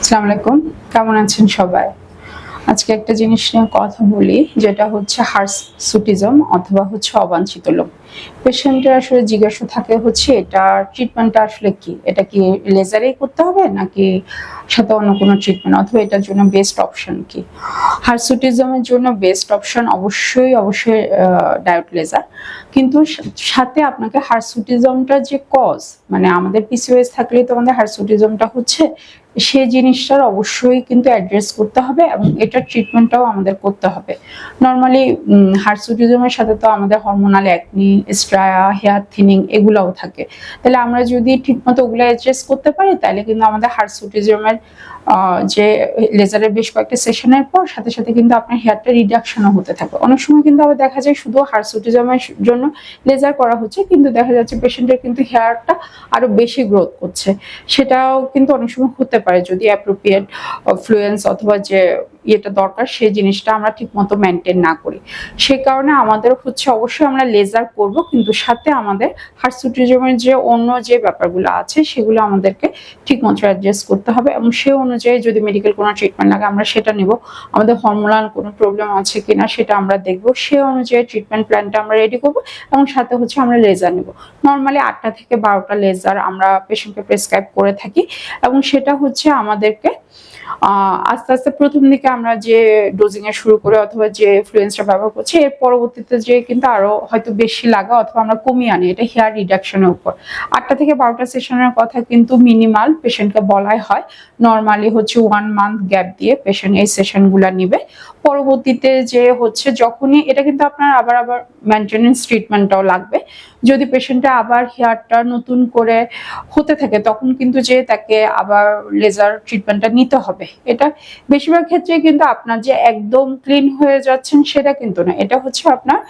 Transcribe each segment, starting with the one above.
আসসালামু আলাইকুম। কেমন আছেন সবাই? আজকে একটা জিনিস নিয়ে কথা বলি, যেটা হচ্ছে হার্সুটিজম অথবা হচ্ছে অবাঞ্ছিত লোক পেশেন্টের আসলে জিজ্ঞাসা থাকে হচ্ছে, এটা ট্রিটমেন্টটা আসলে কি? এটা কি লেজারেই করতে হবে নাকি সাথে অন্য কোনো ট্রিটমেন্ট অথবা এটার জন্য বেস্ট অপশন কি? হার্সুটিজমের জন্য বেস্ট অপশন অবশ্যই অবশ্যই ডায়োট লেজার কিন্তু সাথে আপনাকে হার্সুটিজমটা যে কজ মানে আমাদের পিসিওএস থাকলেই তো আমাদের হার্সুটিজমটা হচ্ছে সেই জিনিসটার অবশ্যই কিন্তু অ্যাড্রেস করতে হবে এবং এটার ট্রিটমেন্টটাও আমাদের করতে হবে। নর্মালি হার্সুটিজমের সাথে তো আমাদের hormonal acne striae hair thinning এগুলোও থাকে। তাহলে আমরা যদি ঠিকমতো ওগুলো অ্যাড্রেস করতে পারি, তাহলে কিন্তু আমাদের হার্সুটিজমের যে লেজারের বেশ কয়েকটা সেশনের পর সাথে সাথে কিন্তু আপনার হেয়ারটা রিডাকশনও হতে থাকে। অনেক সময় কিন্তু আবার দেখা যায় শুধু হার্সুটিজমের জন্য লেজার করা হচ্ছে, কিন্তু দেখা যাচ্ছে পেশেন্টের কিন্তু হেয়ারটা আরও বেশি গ্রোথ করছে। সেটাও কিন্তু অনেক সময় হতে পারে যদি অ্যাপ্রোপ্রিয়েট ফ্লুয়েন্স অথবা যে ইয়েটা দরকার, সেই জিনিসটা আমরা ঠিক মতো মেনটেন না করি। সে কারণে আমাদের হচ্ছে অবশ্যই আমরা লেজার করব, কিন্তু সাথে আমাদের হার্সুটিজমের যে অন্য যে ব্যাপারগুলো আছে, সেগুলো আমাদেরকে ঠিক মতো অ্যাডজাস্ট করতে হবে এবং সে অনুযায়ী যদি মেডিকেল কোনো ট্রিটমেন্ট লাগে, আমরা সেটা নেব। আমাদের হরমোনাল কোনো প্রবলেম আছে কিনা সেটা আমরা দেখব। সে অনুযায়ী ট্রিটমেন্ট প্ল্যানটা আমরা রেডি করব এবং সাথে হচ্ছে আমরা লেজার নেব। নর্মালি আটটা থেকে বারোটা লেজার আমরা পেশেন্টকে প্রেসক্রাইব করে থাকি এবং সেটা হচ্ছে আমাদেরকে আস্তে আস্তে প্রথম দিকে আমরা যে ডোজিং এ শুরু করে অথবা যে ফ্লুয়েন্সটা ব্যবহার করছি, এর পরবর্তীতে যে কিন্তু আরও হয়তো বেশি লাগা অথবা আমরা কমিয়ে আনি, এটা হেয়ার রিডাকশনের উপর। আটটা থেকে বারোটা সেশনের কথা কিন্তু মিনিমাল পেশেন্টকে বলাই হয়। নর্মালি হচ্ছে ওয়ান মান্থ গ্যাপ দিয়ে পেশেন্ট এই সেশনগুলো নিবে। পরবর্তীতে যে হচ্ছে যখনই, এটা কিন্তু আপনার আবার আবার মেনটেনেন্স ট্রিটমেন্টটাও লাগবে। যদি পেশেন্টটা আবার হেয়ারটা নতুন করে হতে থাকে, তখন কিন্তু যে তাকে আবার লেজার ট্রিটমেন্টটা নিতে হবে। এটা বেশিরভাগ ক্ষেত্রে কিন্তু আপনার যে একদম ক্লিন হয়ে যাচ্ছেন সেটা কিন্তু না। এটা হচ্ছে আপনার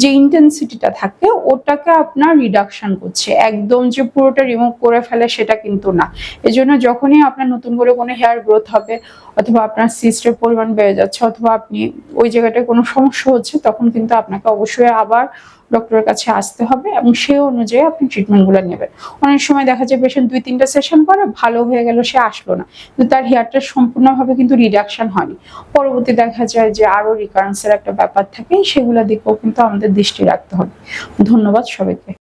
যে ইন্টেন্সিটিটা থাকে, ওটাকে আপনার রিডাকশন করছে। একদম যে পুরোটা রিমুভ করে ফেলে সেটা কিন্তু না। এজন্য যখনই আপনার নতুন করে কোনো হেয়ার গ্রোথ হবে, অথবা আপনার সিস্টের পরিমাণ বেড়ে যাচ্ছে, অথবা আপনি ওই জায়গাটায় কোনো সমস্যা হচ্ছে, তখন কিন্তু আপনাকে অবশ্যই আবার ডক্টরের কাছে আসতে হবে এবং সে অনুযায়ী আপনি ট্রিটমেন্টগুলো নেবেন। অনেক সময় দেখা যায় পেশেন্ট দুই, তিনটা সেশন করে, ভালো হয়ে গেল, সে আসলো না। কিন্তু তার হেয়ারটা সম্পূর্ণভাবে কিন্তু রিডাকশন হয়নি। পরবর্তী দেখা যায় যে আরও রিকারেন্সের একটা ব্যাপার থাকে, সেগুলো দিকেও কিন্তু আমাদের দৃষ্টি রাখতে হবে। ধন্যবাদ সবাইকে।